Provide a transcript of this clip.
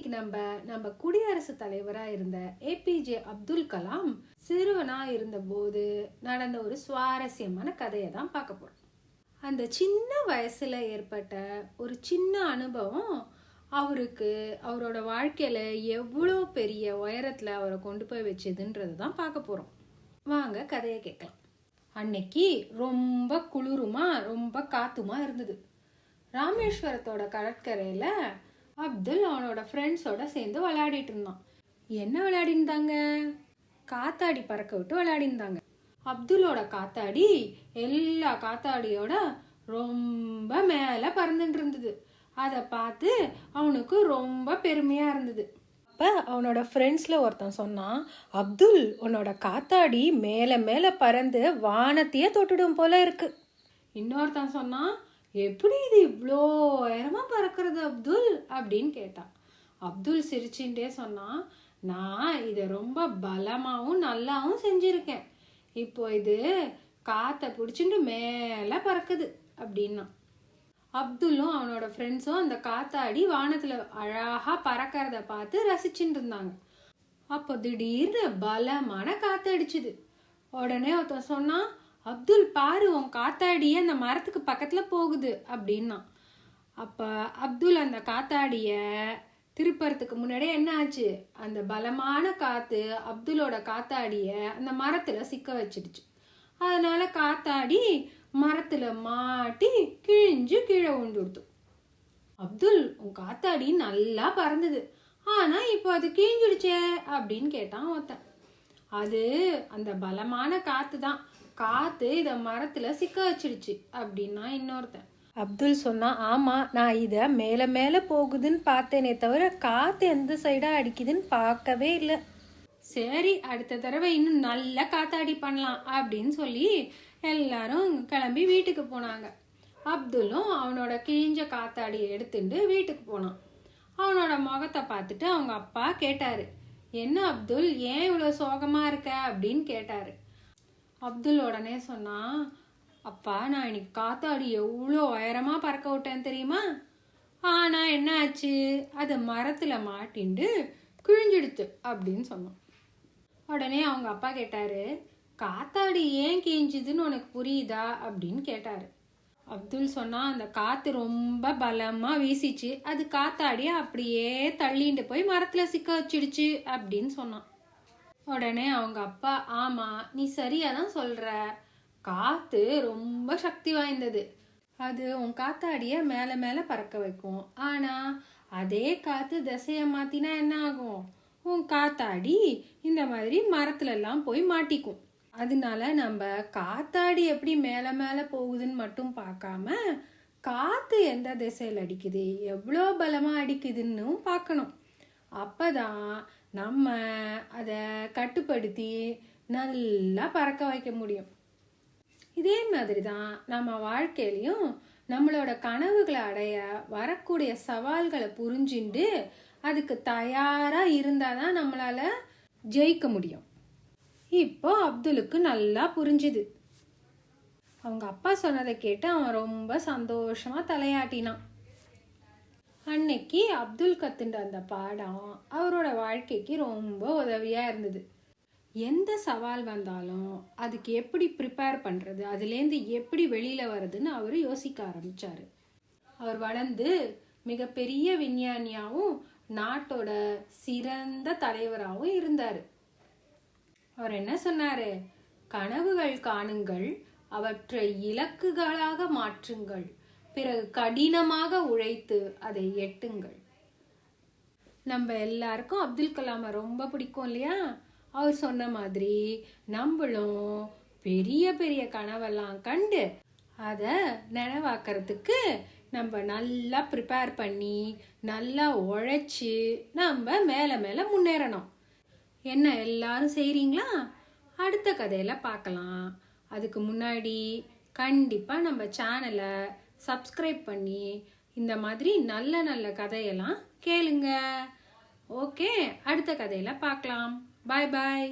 இன்னைக்கு நம்ம நம்ம குடியரசு தலைவராக இருந்த ஏபிஜே அப்துல் கலாம் சிறுவனா இருந்தபோது நடந்த ஒரு சுவாரஸ்யமான கதையை தான் பார்க்க போறோம். அந்த சின்ன வயசுல ஏற்பட்ட ஒரு சின்ன அனுபவம் அவருக்கு அவரோட வாழ்க்கையில எவ்வளோ பெரிய உயரத்துல அவரை கொண்டு போய் வச்சதுன்றது தான் பார்க்க போறோம். வாங்க கதையை கேட்கலாம். அன்னைக்கு ரொம்ப குளிருமா ரொம்ப காத்துமா இருந்தது. ராமேஸ்வரத்தோட கடற்கரையில அப்துல் அவனோட ஃப்ரெண்ட்ஸோட சேர்ந்து விளையாடிட்டு இருந்தான். என்ன விளையாடிருந்தாங்க? காத்தாடி பறக்க விட்டு விளையாடிருந்தாங்க. அப்துல்லோட காத்தாடி எல்லா காத்தாடியோட ரொம்ப மேலே பறந்துட்டு இருந்தது அதை பார்த்து அவனுக்கு ரொம்ப பெருமையாக இருந்தது. அப்போ அவனோட ஃப்ரெண்ட்ஸில் ஒருத்தன் சொன்னான் அப்துல் உன்னோட காத்தாடி மேலே மேலே பறந்து வானத்தையே தொட்டுடும் போல இருக்கு. இன்னொருத்தன் சொன்னான் எப்படி இது இவ்வளோ உயரமாக பறக்கிறது அப்துல்? அப்படின்னு கேட்டான். அப்துல் சிரிச்சுட்டே சொன்னான் நான் இதை ரொம்ப பலமாகவும் நல்லாவும் செஞ்சுருக்கேன். இப்போ இது காற்றை பிடிச்சிட்டு மேலே பறக்குது அப்படின்னா அப்துல்லும் அவனோட ஃப்ரெண்ட்ஸும் அந்த காத்தாடி வானத்தில் அழகாக பறக்கிறத பார்த்து ரசிச்சுட்டு இருந்தாங்க அப்போ திடீர்னு பலமான காற்று அடிச்சுது. உடனே ஒருத்தன் சொன்னான் அப்துல் பாரு உன் காத்தாடியே அந்த மரத்துக்கு பக்கத்தில் போகுது அப்படின்னா அப்போ அப்துல் அந்த காத்தாடிய திருப்பறதுக்கு முன்னாடியே என்ன ஆச்சு? அந்த பலமான காற்று அப்துலோட காத்தாடிய அந்த மரத்தில் சிக்க வச்சிடுச்சு. அதனால காத்தாடி மரத்தில் மாட்டி கிழிஞ்சு கீழே விழுந்துடுத்து. அப்துல் உன் காத்தாடி நல்லா பறந்தது. ஆனால் இப்போ அது கிழிஞ்சிடுச்சே அப்படின்னு கேட்டான் ஒருத்தன். அது அந்த பலமான காற்று தான் காத்து இத மரத்துல சிக்க வச்சிடுச்சு அப்படின்னா இன்னொருத்தன். அப்துல் சொன்னா ஆமா நான் இத மேல மேல போகுதுன்னு பார்த்தேனே தவிர காத்து எந்த சைடா அடிக்குதுன்னு பார்க்கவே இல்லை. சரி அடுத்த தடவை இன்னும் நல்ல காத்தாடி பண்ணலாம் அப்படின்னு சொல்லி எல்லாரும் கிளம்பி வீட்டுக்கு போனாங்க. அப்துல்லும் அவனோட கிழிஞ்ச காத்தாடியை எடுத்துட்டு வீட்டுக்கு போனான். அவனோட முகத்தை பார்த்துட்டு அவங்க அப்பா கேட்டாரு என்ன அப்துல் ஏன் இவ்வளோ சோகமா இருக்க? அப்படின்னு கேட்டாரு. அப்துல் உடனே சொன்னான் அப்பா நான் இன்னைக்கு காத்தாடி எவ்வளோ உயரமாக பறக்க விட்டேன் தெரியுமா? ஆனால் என்ன ஆச்சு அது மரத்தில் மாட்டிண்டு கிழிஞ்சிடுத்து அப்படின்னு சொன்னான். உடனே அவங்க அப்பா கேட்டாரு காத்தாடி ஏன் கிழிஞ்சுதுன்னு உனக்கு புரியுதா? அப்படின்னு கேட்டார். அப்துல் சொன்னா அந்த காற்று ரொம்ப பலமாக வீசிச்சு அது காத்தாடிய அப்படியே தள்ளிட்டு போய் மரத்தில் சிக்க வச்சிடுச்சு அப்படின்னு சொன்னான். உடனே அவங்க அப்பா ஆமா நீ சரியா தான் சொல்ற. காத்து ரொம்ப சக்தி வாய்ந்தது. அது உன் காத்தாடிய மேல மேல பறக்க வைக்கும். ஆனா அதே காத்து திசைய மாத்தினா என்ன ஆகும்? உன் காத்தாடி இந்த மாதிரி மரத்துல எல்லாம் போய் மாட்டிக்கும். அதனால நம்ம காத்தாடி எப்படி மேல மேல போகுதுன்னு மட்டும் பார்க்காம காத்து எந்த திசையில் அடிக்குது எவ்வளோ பலமாக அடிக்குதுன்னு பார்க்கணும். அப்பதான் நம்ம அதை கட்டுப்படுத்தி நல்லா பறக்க வைக்க முடியும். இதே மாதிரி தான் நம்ம வாழ்க்கையிலையும் நம்மளோட கனவுகளை அடைய வரக்கூடிய சவால்களை புரிஞ்சுண்டு அதுக்கு தயாராக இருந்தால் தான் நம்மளால் ஜெயிக்க முடியும். இப்போ அப்துலுக்கு நல்லா புரிஞ்சுது. அவங்க அப்பா சொன்னதை கேட்டு அவன் ரொம்ப சந்தோஷமாக தலையாட்டினான். அன்னைக்கு அப்துல் கத்துன்ற அந்த பாடம் அவரோட வாழ்க்கைக்கு ரொம்ப உதவியாக இருந்தது. எந்த சவால் வந்தாலும் அதுக்கு எப்படி ப்ரிப்பேர் பண்ணுறது அதுலேருந்து எப்படி வெளியில் வர்றதுன்னு அவர் யோசிக்க ஆரம்பித்தார் அவர் வளர்ந்து மிகப்பெரிய விஞ்ஞானியாகவும் நாட்டோட சிறந்த தலைவராகவும் இருந்தார். அவர் என்ன சொன்னார்? கனவுகள் காணுங்கள் அவற்றை இலக்குகளாக மாற்றுங்கள். பிறகு கடினமாக உழைத்து அதை எட்டுங்கள். நம்ம எல்லாருக்கும் அப்துல் கலாமை ரொம்ப பிடிக்கும் இல்லையா? அவர் சொன்ன மாதிரி நம்மளும் பெரிய பெரிய கனவெல்லாம் கண்டு அதை நினைவாக்கிறதுக்கு நம்ம நல்லா ப்ரிப்பேர் பண்ணி நல்லா உழைச்சி நம்ம மேலே மேலே முன்னேறணும். என்ன எல்லாரும் செய்கிறீங்களா அடுத்த கதையில் பார்க்கலாம். அதுக்கு முன்னாடி கண்டிப்பாக நம்ம சேனலை சப்ஸ்கிரைப் பண்ணி இந்த மாதிரி நல்ல நல்ல கதையெல்லாம் கேளுங்க. ஓகே அடுத்த கதையில் பார்க்கலாம். பாய் பாய்